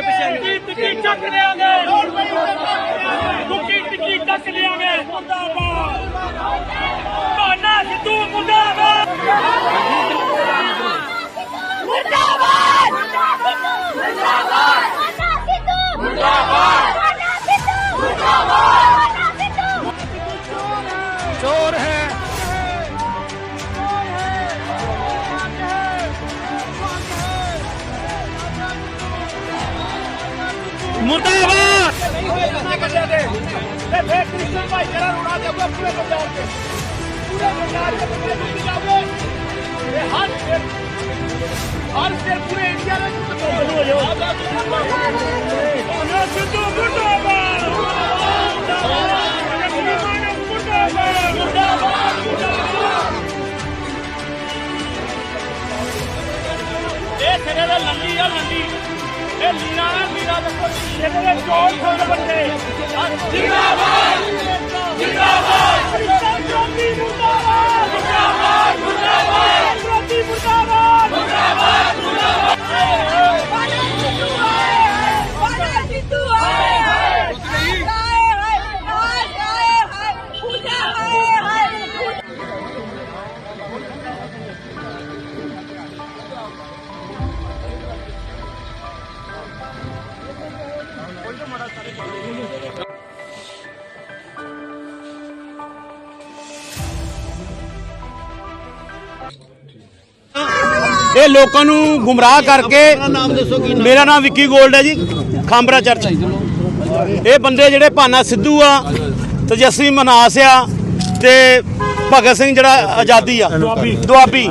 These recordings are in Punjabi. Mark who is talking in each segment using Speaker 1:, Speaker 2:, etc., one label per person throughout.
Speaker 1: ਪਿੱਛੇ ਨੂੰ ਪਛਾਣ ਟਿੱਕੀ ਚੱਕ ਲਿਆਂਗੇ। ਟੁੱਕੀ ਟਿੱਕੀ ਚੱਕ ਲਿਆਂਗੇ।
Speaker 2: ਮੁਰਦਾਬਾਦ।
Speaker 1: ਕਾਨਾ ਤੇ ਹਰ ਸਿਰ ਹਰ ਸਿਰ ਪੂਰੇ ਇੰਡੀਆ ਦੇ ਦੇ ਇਹ
Speaker 3: ਲੋਕਾਂ ਨੂੰ ਗੁੰਮਰਾਹ ਕਰਕੇ ਮੇਰਾ ਨਾਮ ਵਿੱਕੀ ਗੋਲਡ ਹੈ ਜੀ ਖਾਂਬਰਾ ਚਰਚ। ਇਹ ਬੰਦੇ ਜਿਹੜੇ ਭਾਨਾ ਸਿੱਧੂ ਆ ਤੇਜਸਵੀ ਮਨਾਸ ਆ ਤੇ ਭਗਤ ਸਿੰਘ ਜਿਹੜਾ ਆਜ਼ਾਦੀ ਆ ਦੁਆਬੀ।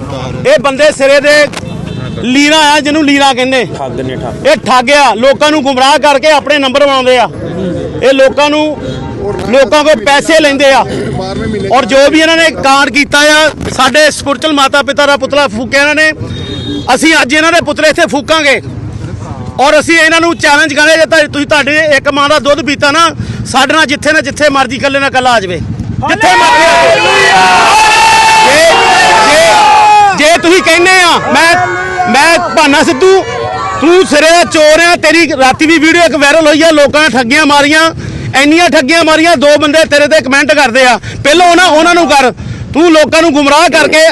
Speaker 3: ਇਹ ਬੰਦੇ ਸਿਰੇ ਦੇ ਲੀਰਾ ਆ ਜਿਹਨੂੰ ਲੀਰਾ ਕਹਿੰਦੇ। ਠੱਗ ਨੇ ਠੱਗ। ਇਹ ਠੱਗਿਆ ਲੋਕਾਂ ਨੂੰ ਗੁੰਮਰਾਹ ਕਰਕੇ ਆਪਣੇ ਨੰਬਰ ਬਣਾਉਂਦੇ ਆ। ਇਹ ਲੋਕਾਂ ਨੂੰ ਲੋਕਾਂ ਕੋਲ ਪੈਸੇ ਲੈਂਦੇ ਆ। ਔਰ ਜੋ ਵੀ ਇਹਨਾਂ ਨੇ ਕਾਂਡ ਕੀਤਾ ਆ ਸਾਡੇ ਸਪਿਰਚੁਅਲ ਮਾਤਾ ਪਿਤਾ ਦਾ ਪੁਤਲਾ ਫੂਕਿਆ ਇਹਨਾਂ ਨੇ ਅਸੀਂ ਅੱਜ ਇਹਨਾਂ ਦੇ ਪੁਤਲੇ ਇੱਥੇ ਫੂਕਾਂਗੇ। ਔਰ ਅਸੀਂ ਇਹਨਾਂ ਨੂੰ ਚੈਲੰਜ ਕਰਾਂਗੇ ਜੇ ਤੁਸੀਂ ਤੁਹਾਡੇ ਇੱਕ ਮਾਂ ਦਾ ਦੁੱਧ ਪੀਤਾ ਨਾ, ਸਾਡੇ ਨਾਲ ਜਿੱਥੇ ਨਾ ਜਿੱਥੇ ਮਰਜ਼ੀ ਇਕੱਲੇ ਨਾ ਇਕੱਲਾ ਆ ਜਾਵੇ। ਜਿੱਥੇ ਮਰਜ਼ੀ ਆ ਜੇ ਤੁਸੀਂ ਕਹਿੰਦੇ ਆ, ਮੈਂ ਮੈਂ ਭਾਨਾ ਸਿੱਧੂ, ਤੂੰ ਸਿਰੇ ਦਾ ਚੋਰ ਆ, ਤੇਰੀ ਰਾਤੀ ਵੀ ਵੀਡੀਓ ਇੱਕ ਵਾਇਰਲ ਹੋਈ ਆ, ਲੋਕਾਂ ਨੇ ਠੱਗੀਆਂ ਮਾਰੀਆਂ, ਇੰਨੀਆਂ ਠੱਗੀਆਂ ਮਾਰੀਆਂ, ਦੋ ਬੰਦੇ ਤੇਰੇ ਤੇ ਕਮੈਂਟ ਕਰਦੇ ਆ। ਪਹਿਲਾਂ ਉਹਨਾਂ ਉਹਨਾਂ ਨੂੰ ਕਰ, ਤੂੰ ਲੋਕਾਂ ਨੂੰ ਗੁੰਮਰਾਹ ਕਰਕੇ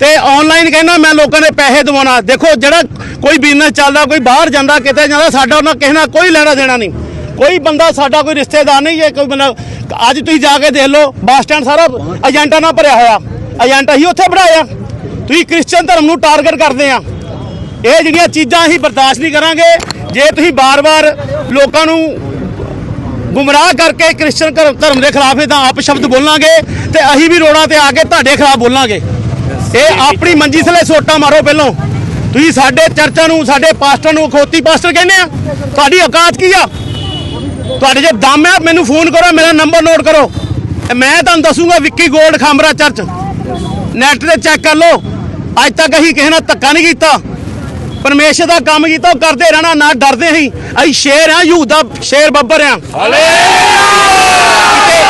Speaker 3: ਤੇ ਆਨਲਾਈਨ ਕਹਿੰਦਾ ਮੈਂ ਲੋਕਾਂ ਦੇ ਪੈਸੇ ਦਵਾਉਣਾ। ਦੇਖੋ, ਜਿਹੜਾ ਕੋਈ ਬਿਜ਼ਨਸ ਚੱਲਦਾ, ਕੋਈ ਬਾਹਰ ਜਾਂਦਾ, ਕਿਤੇ ਜਾਂਦਾ, ਸਾਡਾ ਉਹਨਾਂ ਕਿਸੇ ਨਾਲ ਕੋਈ ਲੈਣਾ ਦੇਣਾ ਨਹੀਂ। ਕੋਈ ਬੰਦਾ ਸਾਡਾ ਕੋਈ ਰਿਸ਼ਤੇਦਾਰ ਨਹੀਂ ਜੇ ਕੋਈ ਬੰਦਾ ਅੱਜ ਤੁਸੀਂ ਜਾ ਕੇ ਦੇਖ ਲਓ, ਬੱਸ ਸਟੈਂਡ ਸਾਰਾ ਏਜੰਟਾਂ ਨਾਲ ਭਰਿਆ ਹੋਇਆ। ਏਜੰਟ ਹੀ ਉੱਥੇ ਬਣਾਇਆ ਤੁਸੀਂ ਕ੍ਰਿਸਚੀਅਨ ਧਰਮ ਨੂੰ ਟਾਰਗੇਟ ਕਰਦੇ ਆ। ਇਹ ਜਿਹੜੀਆਂ ਚੀਜ਼ਾਂ ਅਸੀਂ ਬਰਦਾਸ਼ਤ ਨਹੀਂ ਕਰਾਂਗੇ, ਜੇ ਤੁਸੀਂ ਬਾਰ-ਬਾਰ ਲੋਕਾਂ ਨੂੰ ਗੁੰਮਰਾਹ ਕਰਕੇ ਕ੍ਰਿਸਚਨ ਧਰਮ ਦੇ ਖਿਲਾਫ ਇਹਦਾ ਆਪ ਸ਼ਬਦ ਬੋਲਾਂਗੇ ਤੇ ਅਸੀਂ ਵੀ ਰੋੜਾਂ ਤੇ ਆ ਕੇ ਤੁਹਾਡੇ ਖਿਲਾਫ ਬੋਲਾਂਗੇ। ਇਹ ਆਪਣੀ ਮੰਜੀ ਥਲੇ ਸੋਟਾ ਮਾਰੋ ਪਹਿਲੋਂ। ਤੁਸੀਂ ਸਾਡੇ ਚਰਚਾਂ ਨੂੰ ਸਾਡੇ ਪਾਸਟਰ ਨੂੰ ਖੋਤੀ ਪਾਸਟਰ ਕਹਿੰਦੇ ਆ? ਤੁਹਾਡੀ ਔਕਾਤ ਕੀ ਆ? ਤੁਹਾਡੇ ਜੇ ਦਮ ਹੈ ਮੈਨੂੰ ਫੋਨ ਕਰੋ ਮੇਰਾ ਨੰਬਰ ਨੋਟ ਕਰੋ। ਮੈਂ ਤੁਹਾਨੂੰ ਦੱਸੂਗਾ Vicky Gold Khambra church. Net ਤੇ ਚੈੱਕ ਕਰ ਲਓ। ਅੱਜ ਤੱਕ ਅਸੀਂ ਕਿਸੇ ਨਾਲ ਧੱਕਾ ਨਹੀਂ ਕੀਤਾ। ਪਰਮੇਸ਼ਰ ਦਾ ਕੰਮ ਕੀਤਾ ਉਹ ਕਰਦੇ ਰਹਿਣਾ ਨਾ ਡਰਦੇ ਅਸੀਂ। ਅਸੀਂ ਸ਼ੇਰ ਆ ਯੂਦ ਦਾ ਸ਼ੇਰ ਬੱਬਰ ਆ।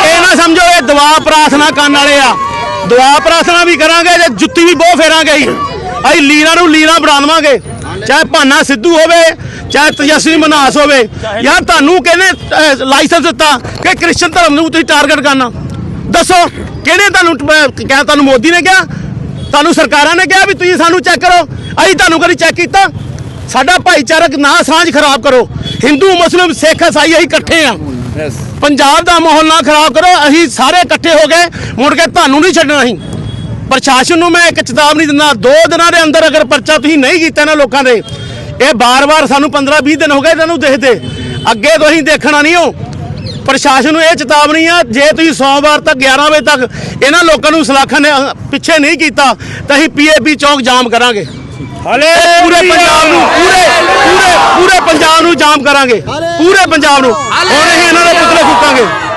Speaker 3: ਇਹ ਨਾ ਸਮਝੋ ਇਹ ਦੁਆ ਪ੍ਰਾਰਥਨਾ ਕਰਨ ਵਾਲੇ ਆ। ਦੁਆ ਪ੍ਰਾਰਥਨਾ ਵੀ ਕਰਾਂਗੇ ਜੇ ਜੁੱਤੀ ਵੀ ਬਹੁਤ ਫੇਰਾਂਗੇ ਅਸੀਂ ਲੀਰਾਂ ਨੂੰ ਲੀਰਾਂ ਬਣਾ ਦੇਵਾਂਗੇ ਚਾਹੇ ਭਾਨਾ ਸਿੱਧੂ ਹੋਵੇ, ਚਾਹੇ ਤੇਜਸਵੀ ਮਨਾਸ ਹੋਵੇ। ਯਾਰ ਤੁਹਾਨੂੰ ਕਹਿੰਦੇ ਲਾਇਸੈਂਸ ਦਿੱਤਾ ਕਿ ਕ੍ਰਿਸਚਨ ਧਰਮ ਨੂੰ ਤੁਸੀਂ ਟਾਰਗੇਟ ਕਰਨਾ? ਦੱਸੋ, ਕਿਹਨੇ ਤੁਹਾਨੂੰ ਕਿਹਾ ਤੁਹਾਨੂੰ ਮੋਦੀ ਨੇ ਕਿਹਾ? ਤੁਹਾਨੂੰ ਸਰਕਾਰਾਂ ਨੇ ਕਿਹਾ ਵੀ ਤੁਸੀਂ ਸਾਨੂੰ ਚੈੱਕ ਕਰੋ। ਅਸੀਂ ਤੁਹਾਨੂੰ ਕਦੀ ਚੈੱਕ ਕੀਤਾ? ਸਾਡਾ ਭਾਈਚਾਰਕ ਨਾ ਸਾਂਝ ਖਰਾਬ ਕਰੋ। ਹਿੰਦੂ, ਮੁਸਲਿਮ, ਸਿੱਖ ਇਸਾਈ ਅਸੀਂ ਇਕੱਠੇ ਆ। ਪੰਜਾਬ ਦਾ ਮਾਹੌਲ ਨਾ ਖਰਾਬ ਕਰੋ ਅਸੀਂ ਸਾਰੇ ਇਕੱਠੇ ਹੋ ਗਏ ਮੁੜ ਕੇ ਤੁਹਾਨੂੰ ਨਹੀਂ ਛੱਡਣਾ ਅਸੀਂ। ਪ੍ਰਸ਼ਾਸਨ ਨੂੰ ਮੈਂ ਇੱਕ ਚੇਤਾਵਨੀ ਦਿੰਦਾ ਦੋ ਦਿਨਾਂ ਦੇ ਅੰਦਰ ਅਗਰ ਪਰਚਾ ਤੁਸੀਂ ਨਹੀਂ ਕੀਤਾ ਨਾ ਲੋਕਾਂ ਦੇ ਇਹ ਬਾਰ-ਬਾਰ ਸਾਨੂੰ 15-20 ਦਿਨ ਹੋ ਗਏ ਇਹਨਾਂ ਨੂੰ ਦੇਖਦੇ ਅੱਗੇ ਤੋਂ ਅਸੀਂ ਦੇਖਣਾ ਨਹੀਂ ਹੋ ਪ੍ਰਸ਼ਾਸਨ ਨੂੰ ਇਹ ਚੇਤਾਵਨੀ ਆ ਜੇ ਤੁਸੀਂ ਸੋਮਵਾਰ ਤੱਕ 11 ਵਜੇ ਤੱਕ ਇਹਨਾਂ ਲੋਕਾਂ ਨੂੰ ਸਲਾਖਾਂ ਨੇ ਪਿੱਛੇ ਨਹੀਂ ਕੀਤਾ ਤਾਂ ਅਸੀਂ ਪੀਏਪੀ ਚੌਂਕ ਜਾਮ ਕਰਾਂਗੇ। ਹਲੇ ਪੂਰੇ ਪੰਜਾਬ ਨੂੰ ਪੂਰੇ ਪੂਰੇ ਪੂਰੇ ਪੰਜਾਬ ਨੂੰ ਜਾਮ ਕਰਾਂਗੇ। ਪੂਰੇ ਪੰਜਾਬ ਨੂੰ। ਹੁਣ ਅਸੀਂ ਇਹਨਾਂ ਦੇ ਪੁਤਲੇ ਫੂਕਾਂਗੇ